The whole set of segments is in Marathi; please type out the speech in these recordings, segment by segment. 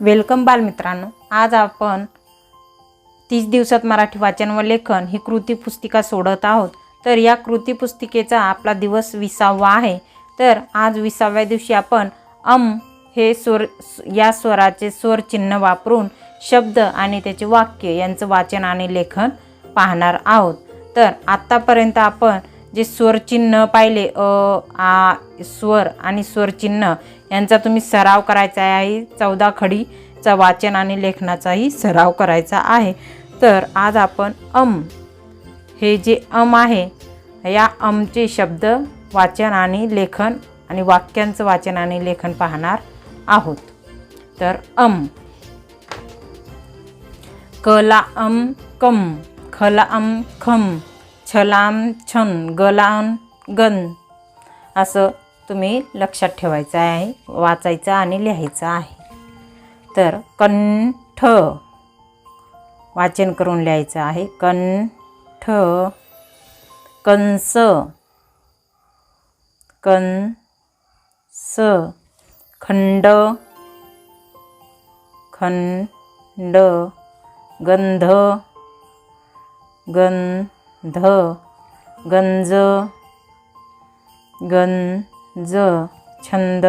वेलकम बालमित्रांनो आज आपण तीस दिवसात मराठी वाचन व लेखन ही कृती पुस्तिका सोडत आहोत. तर या कृती पुस्तिकेचा आपला दिवस विसावा आहे. तर आज विसाव्या दिवशी आपण अम हे स्वर या स्वराचे स्वर चिन्ह वापरून शब्द आणि त्याचे वाक्य यांचं वाचन आणि लेखन पाहणार आहोत. तर आत्तापर्यंत आपण जे स्वरचिन्ह पाहिले अ आ स्वर आणि स्वरचिन्ह यांचा तुम्ही सराव करायचा आहे. चौदा खडीचा वाचन आणि लेखनाचाही सराव करायचा आहे. तर आज आपण अम हे जे अम आहे या अमचे शब्द वाचन आणि लेखन आणि वाक्यांचं वाचन आणि लेखन पाहणार आहोत. तर अम कला अम कम खला अम खम छलाम छन गलाम गन असं तुम्ही लक्षात ठेवायचं आहे वाचायचं आणि लिहायचं आहे. तर कंठ वाचन करून लिहायचं आहे. कंठ कंस कंस खंड खंड गंध गंध गंज ज छंद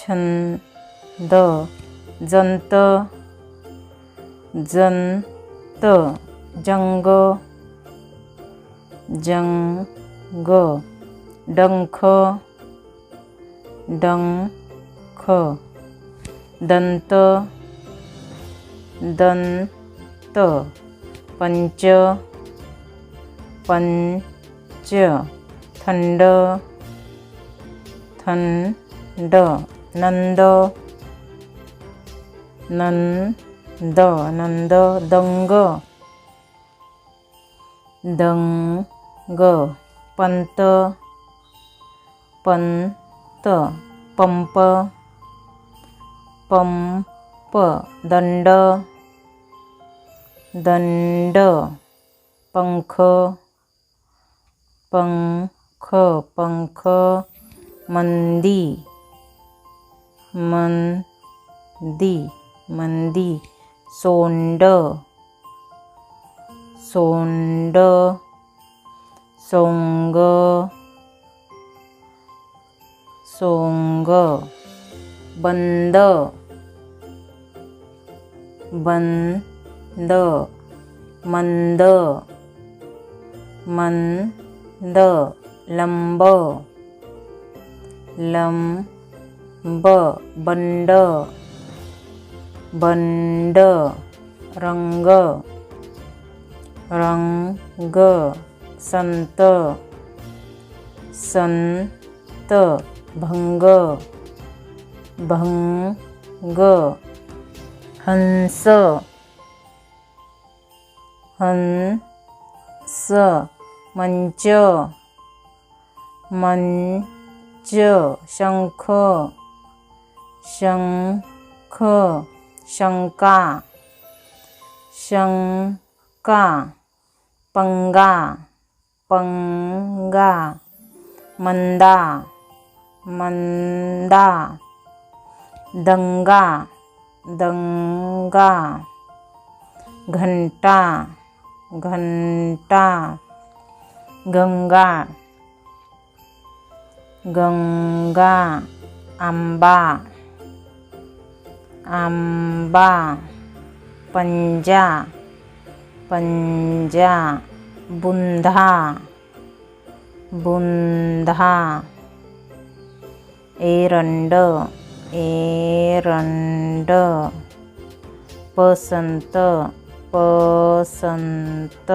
छंद जंत जंत जंग जंग डंख डंख दंत दंत पंच पंच थंड थंड नंद नंद नंद दंग दंग पंत पंत पंप पंप दंड दंड पंख पंख पंख मंदी मंदी मंदी सोंड सोंड सोंग सोंग बंद बंद मंद मंद लंब लंब बंड बंड रंग रंग संत संत भंग भंग हंस हंस मंच मंच शंख शंख शंका शंका पंगा पंगा मंदा मंदा दंगा दंगा घंटा घंटा गंगा गंगा आंबा आंबा पंजा पंजा बुंधा बुंधा एरंड एरंड पसंत पसंत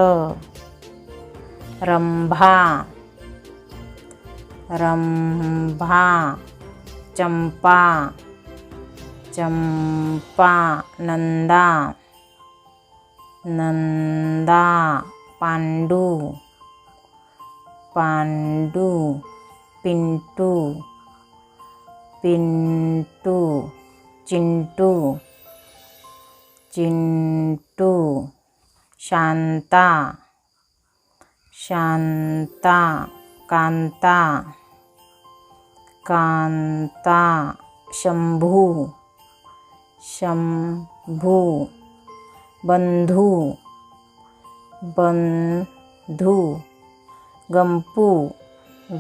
रंभा రంభా చంపా చంపా నందా నందా పండు పండు పింటు పింటు చింటు చింటు శాంత శాంత కాంత. कांता शंभू शंभू बंधू बंधू गंपू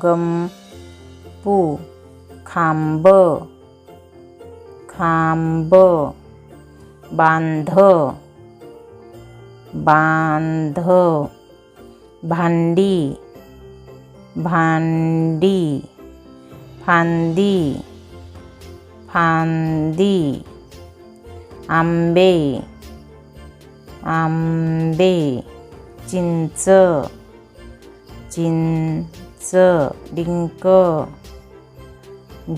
गंपू खांब खांब बांध बांध भांडी भांडी फांदी फांदी आंबे आंबे चिंच चिंच डिंक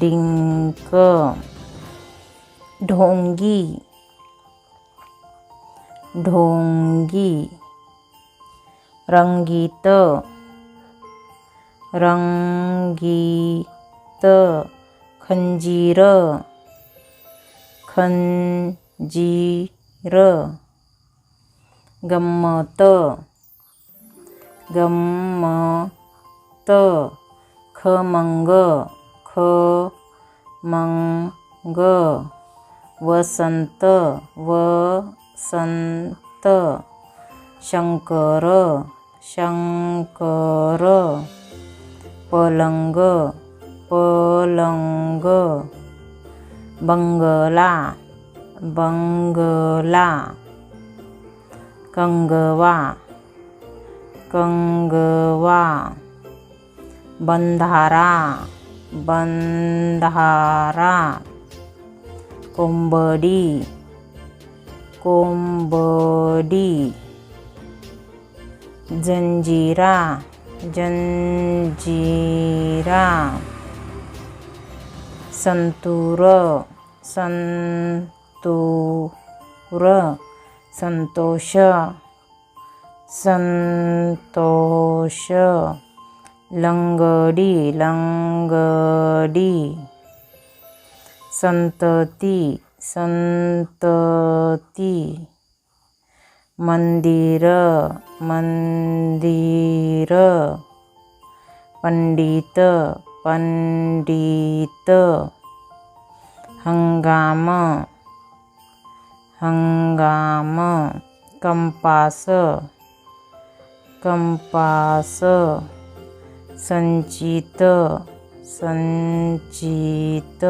डिंक ढोंगी ढोंगी रंगीत 떠, 건지러, 건지러, gầm-mờ-tơ, gầm-mờ-tơ, khơ-măng-gơ, khơ-măng-gơ, vơ-san-tơ, vơ-san-tơ, shang-cơ-rơ, shang-cơ-rơ, pơ-lăng-gơ, पलंग. बंगला बंगला. कंगवा कंगवा. बंधारा बंधारा. कोंबडी कोंबडी. जंजिरा जंजिरा. संतूर संतूर संतोष संतोष लंगडी लंगडी संतती संतती मंदिर मंदिर पंडित पंडित। हंगाम। हंगाम। कंपास। कंपास। संचित। संचित।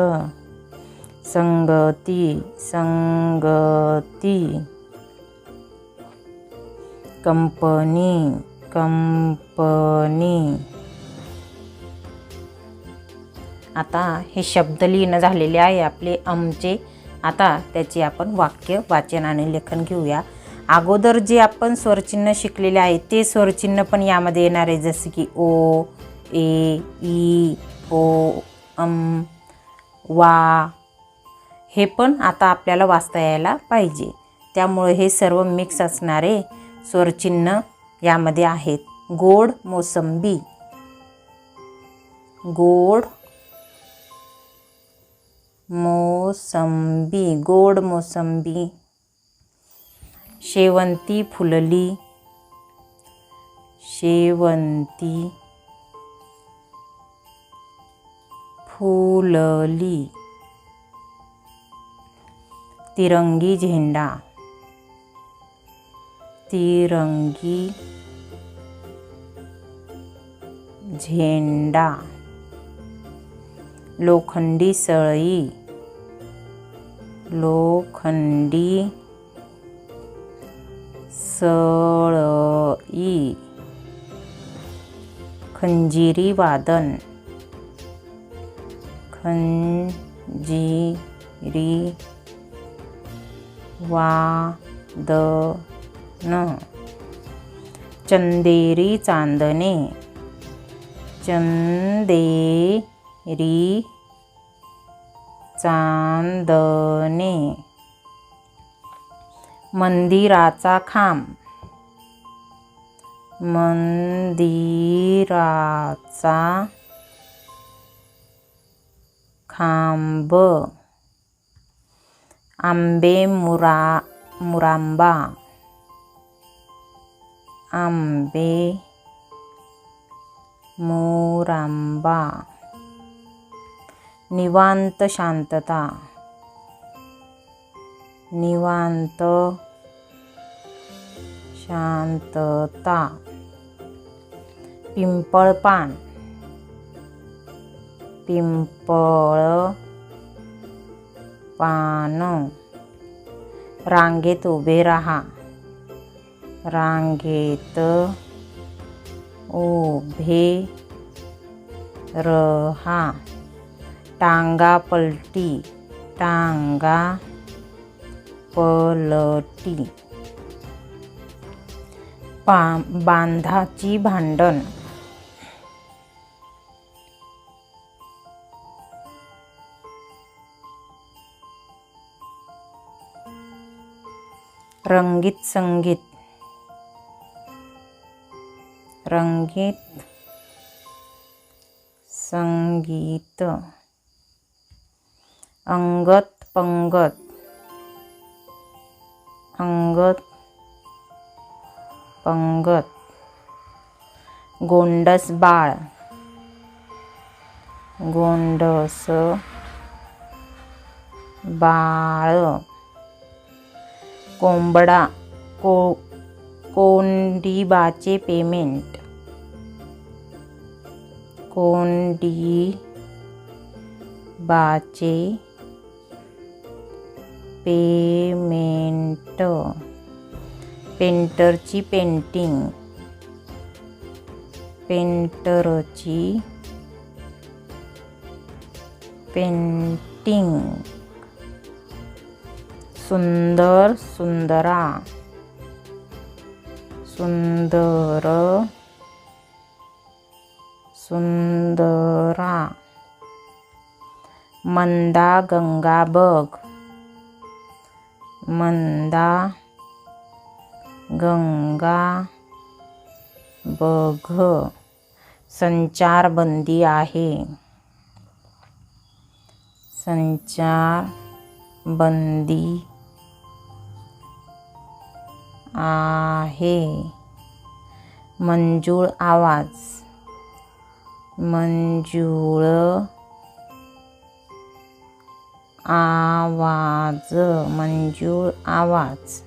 संगती। संगती। कंपनी। कंपनी। आता हे शब्द लिहिणं झालेले आहे आपले आमचे. आता त्याचे आपण वाक्य वाचन आणि लेखन घेऊया. अगोदर जे आपण स्वरचिन्ह शिकलेले आहे ते स्वरचिन्ह पण यामध्ये येणार आहे. जसे की ओ ए ई ओ अम वा. हे पण आता आपल्याला वाचता यायला पाहिजे. त्यामुळे हे सर्व मिक्स असणारे स्वरचिन्ह यामध्ये आहेत. गोड मोसंबी. गोड मोसंबी गोड मोसंबी शेवंती फुलली शेवंती फुलली तिरंगी झेंडा तिरंगी झेंडा लोखंडी सळई लोखंडी सळई खंजिरी वादन खंजिरी वादन चंदेरी चांदणे चंदेरी चांदणे. मंदिराचा खांब. मंदिराचा खांब. आंबे मुरा मुरांबा. आंबे मुरांबा. निवांत शांतता निवांत शांतता पिंपळपान पिंपळ पान रांगेत उभे राहा रांगेत उभे रहा टांगा पलटी टांगा पलटी. पा बांधाची भांडण. रंगीत संगीत. रंगीत संगीत. अंगत पंगत अंगत पंगत गोंडस बाळ. गोंडस बाळ. कोंबडा को कोंडिबाचे पेमेंट. कोंडिबाचे पेमेंट. पेंटरची पेंटिंग. पेंटरची पेंटिंग. सुंदर सुंदरा. सुंदर सुंदरा. मंदा गंगा बघ. मंदा गंगा बघ. संचारबंदी आहे. संचार बंदी आहे. मंजूळ आवाज. मंजूळ आवाज मंजूळ आवाज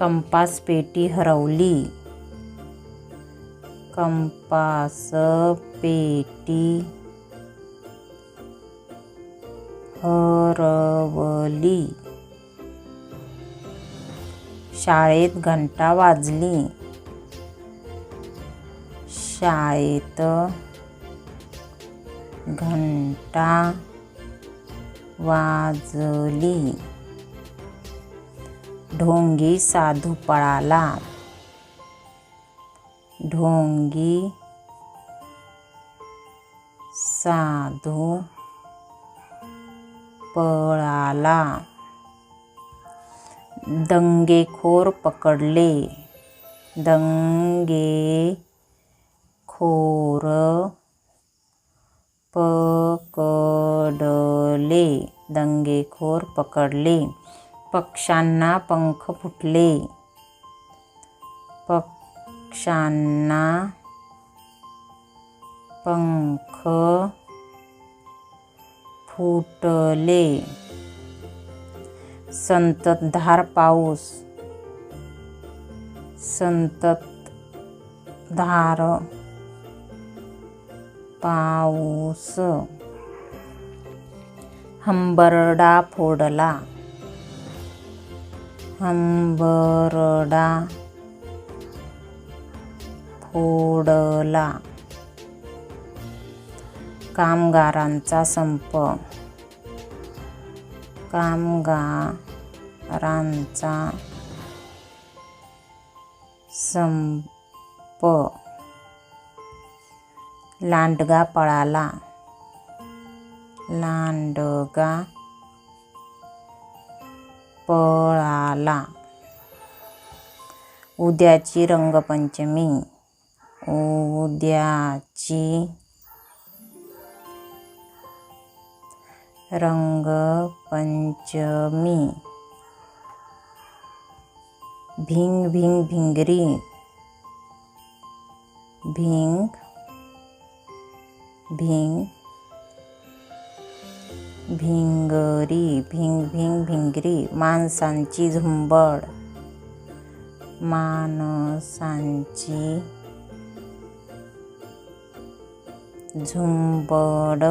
कंपास पेटी हरवली. कंपास पेटी हरवली. शाळेत घंटा वाजली. शाळेत घंटा वाजली. ढोंगी साधू पळाला. ढोंगी साधू पळाला. दंगेखोर पकडले. दंगेखोर पकडले. दंगेखोर पकडले. पक्षांना पंख फुटले. पक्षांना पंख फुटले. संततधार पाऊस. संततधार पाऊस. हंबरडा फोडला. हंबरडा फोडला. कामगारांचा संप. कामगारांचा संप. लांडगा पळाला. लांडगा पळाला. उद्याची रंगपंचमी. उद्याची रंगपंचमी. भिंग भिंग भिंगरी. भिंग भिंग भिंगरी भिंग भिंग भिंगरी माणसांची झुंबड माणसांची झुंबड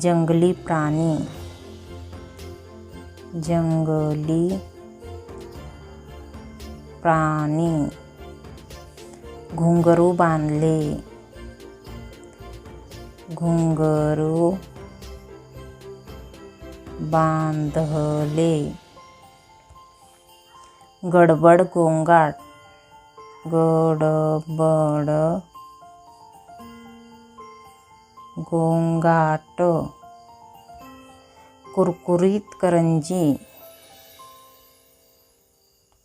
जंगली प्राणी जंगली प्राणी घुंगरू बांधले घुंगरू बांधले. गडबड गोंगाट गडबड गोंगाट कुरकुरीत करंजी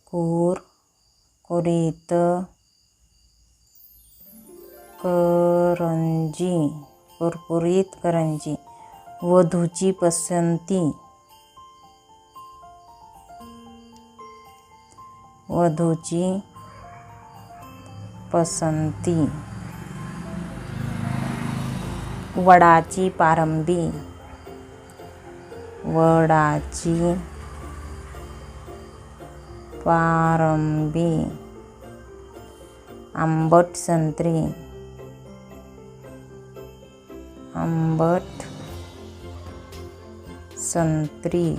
कुरकुरीत करंजी. कुरकुरीत करंजी. वधूची पसंती. वधूची पसंती. वडाची पारंबी. वडाची पारंबी. आंबट संत्री. आंबट संत्री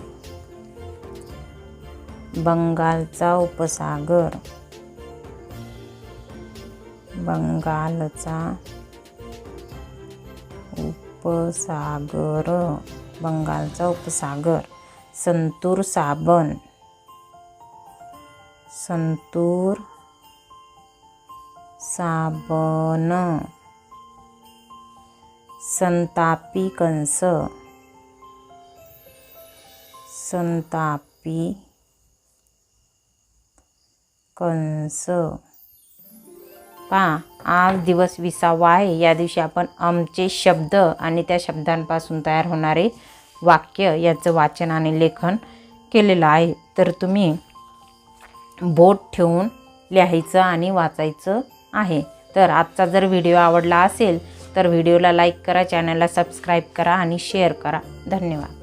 बंगालचा उपसागर बंगालचा उपसागर बंगालचा उपसागर संतूर साबण संतूर साबण. संतापी कंस. संतापी कंस. पहा आज दिवस विसावा आहे. या दिवशी आपण आमचे शब्द आणि त्या शब्दांपासून तयार होणारे वाक्य याचं वाचन आणि लेखन केलेलं आहे. तर तुम्ही बोट ठेवून लिहायचं आणि वाचायचं आहे. तर आजचा जर व्हिडिओ आवडला असेल तर व्हिडिओला लाईक करा चॅनलला सबस्क्राईब करा आणि शेअर करा. धन्यवाद.